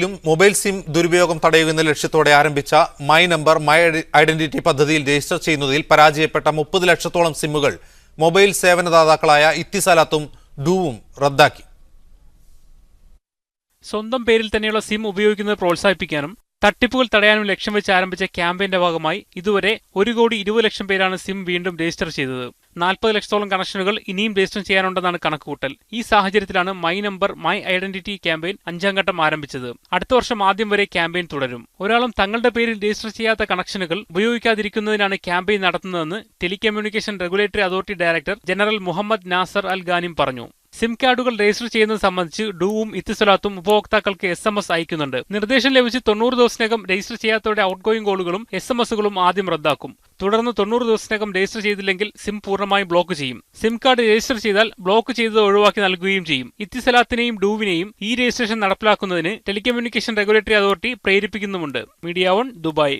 കേരളത്തിലും mobile SIM ദുരുപയോഗം തടയുന്ന ലക്ഷ്യത്തോടെ ആരംഭിച്ച മൈ നമ്പർ മൈ ഐഡന്റിറ്റി പദ്ധതിയിൽ രജിസ്റ്റർ ചെയ്യുന്നതിൽ പരാജയപ്പെട്ട മുപ്പത് ലക്ഷത്തോളം സിമ്മുകൾ മൊബൈൽ സേവനദാതാക്കളായ ഇത്തിസാലാത്തും ഡൂവും റദ്ദാക്കി. സ്വന്തം പേരിൽ തന്നെയുള്ള സിം ഉപയോഗിക്കുന്നത് പ്രോത്സാഹിപ്പിക്കാനും തട്ടിപ്പുകൾ തടയാനും ലക്ഷ്യം വെച്ച് ആരംഭിച്ച ക്യാമ്പയിന്റെ ഭാഗമായി ഇതുവരെ ഒരു കോടി ഇരുപത് ലക്ഷം പേരാണ് സിം വീണ്ടും രജിസ്റ്റർ ചെയ്തത്. നാൽപ്പത് ലക്ഷത്തോളം കണക്ഷനുകൾ ഇനിയും രജിസ്റ്റർ ചെയ്യാനുണ്ടെന്നാണ് കണക്കുകൂട്ടൽ. ഈ സാഹചര്യത്തിലാണ് my number my identity campaign അഞ്ചാം ഘട്ടം ആരംഭിച്ചത്. അടുത്ത വർഷം ആദ്യം വരെ ക്യാമ്പയിൻ തുടരും. ഒരാളും തങ്ങളുടെ പേരിൽ രജിസ്റ്റർ ചെയ്യാത്ത കണക്ഷനുകൾ ഉപയോഗിക്കാതിരിക്കുന്നതിനാണ് ക്യാമ്പയിൻ നടത്തുന്നതെന്ന് telecommunication regulatory authority director general Muhammad Nasser Al Ghanim പറഞ്ഞു. സിം കാർഡുകൾ രജിസ്റ്റർ ചെയ്യുന്നത് സംബന്ധിച്ച് ഡൂവും ഇത്തിസലാത്തും ഉപഭോക്താക്കൾക്ക് എസ് എം എസ് അയക്കുന്നുണ്ട്. നിർദ്ദേശം ലഭിച്ച് തൊണ്ണൂറ് ദിവസത്തിനകം രജിസ്റ്റർ ചെയ്യാത്തവരുടെ ഔട്ട് ഗോയിങ് കോളുകളും എസ് എം എസുകളും ആദ്യം റദ്ദാക്കും. തുടർന്ന് തൊണ്ണൂറ് ദിവസത്തിനകം രജിസ്റ്റർ ചെയ്തില്ലെങ്കിൽ സിം പൂർണമായും ബ്ലോക്ക് ചെയ്യും. സിം കാർഡ് രജിസ്റ്റർ ചെയ്താൽ ബ്ലോക്ക് ചെയ്തത് ഒഴിവാക്കി നൽകുകയും ചെയ്യും. ഇത്തിസലാത്തിനെയും ഡൂവിനെയും ഈ രജിസ്ട്രേഷൻ നടപ്പിലാക്കുന്നതിന് telecommunication regulatory authority പ്രേരിപ്പിക്കുന്നുമുണ്ട്. Media one Dubai.